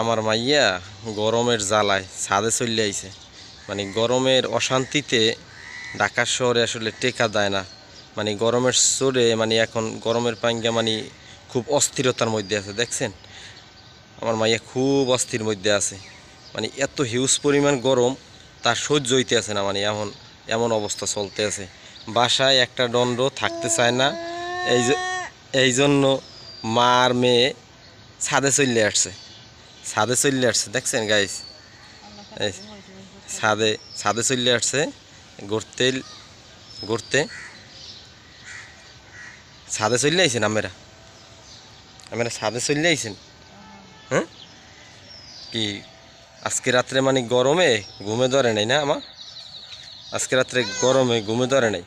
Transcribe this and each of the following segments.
আমার মাইয়া গরমের জ্বালায় ছাদে চলে আইছে। মানে গরমের অশান্তিতে ঢাকা শহরে আসলে টেকা দেয় না। মানে গরমের চোরে মানে এখন গরমের পাঙ্গা মানে খুব অস্থিরতার মধ্যে আছে, দেখছেন? আমার মাইয়া খুব অস্থির মধ্যে আছে। মানে এত হিউজ পরিমাণ গরম, তার সহ্য হইতে আছে না মানে এমন এমন অবস্থা চলতে আছে। বাসায় একটা দণ্ড থাকতে চায় না। এই এই জন্য মার মেয়ে ছাদে চললে আসছে। ছাদে চললে আসছে, দেখছেন গাইস ছাদে ছাদে চলে আসছে ঘুরতে ঘুরতে ছাদে চললে আইছেন আমরা আমরা ছাদে চললে আইছেন? হ্যাঁ? কি, আজকে রাত্রে মানে গরমে ঘুমে ধরে নাই না আমার আজকে রাত্রে গরমে ঘুমে ধরে নাই।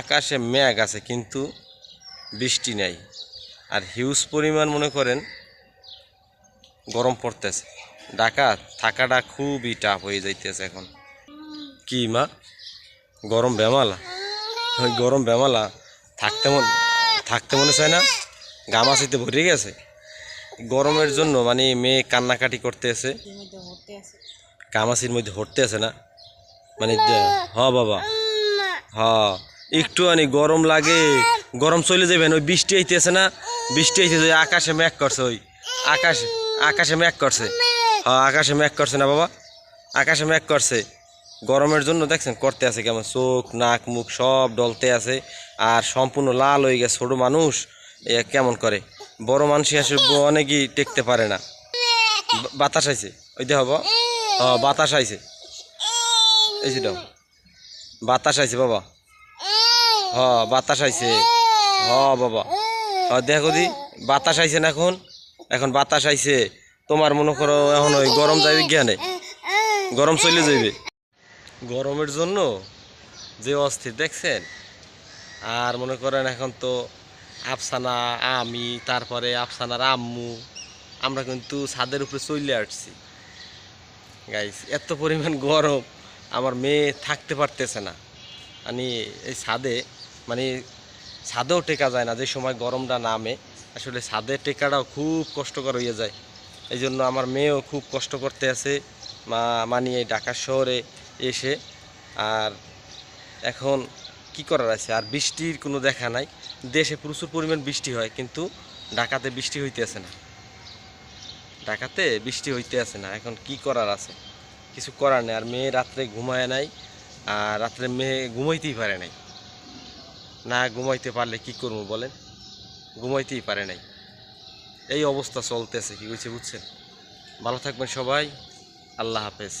আকাশে মেঘ আছে, কিন্তু বৃষ্টি নাই। আর হিউজ পরিমাণ মনে করেন গরম পড়তেছে। ঢাকা থাকাটা খুবই টাফ হয়ে যাইতেছে এখন। কি মা? গরম বেমালা? ওই গরম বেমালা থাকতে মন থাকতে মনে চায় না? গামাছিতে ভরে গেছে। গরমের জন্য মানে মেয়ে কান্নাকাটি করতে গামাছির মধ্যে হরতে আছে না। মানে হ বাবা। হ। একটু আনি গরম লাগে। গরম চলে যাবেন ওই বৃষ্টি আইতেছে না, বৃষ্টি আইতেছে ওই আকাশে মেঘ করছে ওই। আকাশে আকাশে মেঘ করছে। হ্যাঁ আকাশে মেঘ করছে না বাবা, আকাশে মেঘ করছে। গরমের জন্য দেখছেন করতে আছে কেমন, চোখ, নাক, মুখ সব ডলতে আছে, আর সম্পূর্ণ লাল হয়ে গেছে। ছোটো মানুষ কেমন করে? বড় মানুষই আসলে অনেকই টেকতে পারে না। বাতাস আইছে, ওই দেখ হ্যাঁ বাতাস আইছে। এই যে বাতাস আইছে বাবা। হ বাতাস আইছে। হ, বাবা। দেখো দি, বাতাস আইছে না এখন? এখন বাতাস আইছে। তোমার মনে করো এখন ওই গরম যাইবে জ্ঞানে গরম চলে যাইবে। গরমের জন্য যে অস্থির, দেখছেন? আর মনে করেন এখন তো আফসানা আমি, তারপরে আফসানার আম্মু, আমরা কিন্তু ছাদের উপরে চলে আসছি। গাইস এত পরিমাণ গরম, আমার মেয়ে থাকতে পারতেছে না। মানে এই ছাদে মানে ছাদেও টেকা যায় না, যে সময় গরমটা নামে, আসলে ছাদের টেকাটাও খুব কষ্টকর হয়ে যায়। এই জন্য আমার মেয়েও খুব কষ্ট করতে আছে, মা মানে এই ঢাকা শহরে এসে, আর এখন কি করার আছে? আর বৃষ্টির কোনো দেখা নাই। দেশে প্রচুর পরিমাণ বৃষ্টি হয়, কিন্তু ঢাকাতে বৃষ্টি হইতে আছে না। ঢাকাতে বৃষ্টি হইতে আছে না, এখন কি করার আছে? কিছু করার নেই, আর মেয়ে রাত্রে ঘুমায় নাই, আর রাত্রে মেয়ে ঘুমাইতেই পারে নাই। না ঘুমাইতে পারলে কি করব বলেন? ঘুমাইতেই পারে নাই। এই অবস্থা চলতেছে, কি হয়েছে বুঝছেন? ভালো থাকবেন সবাই, আল্লাহ হাফেজ।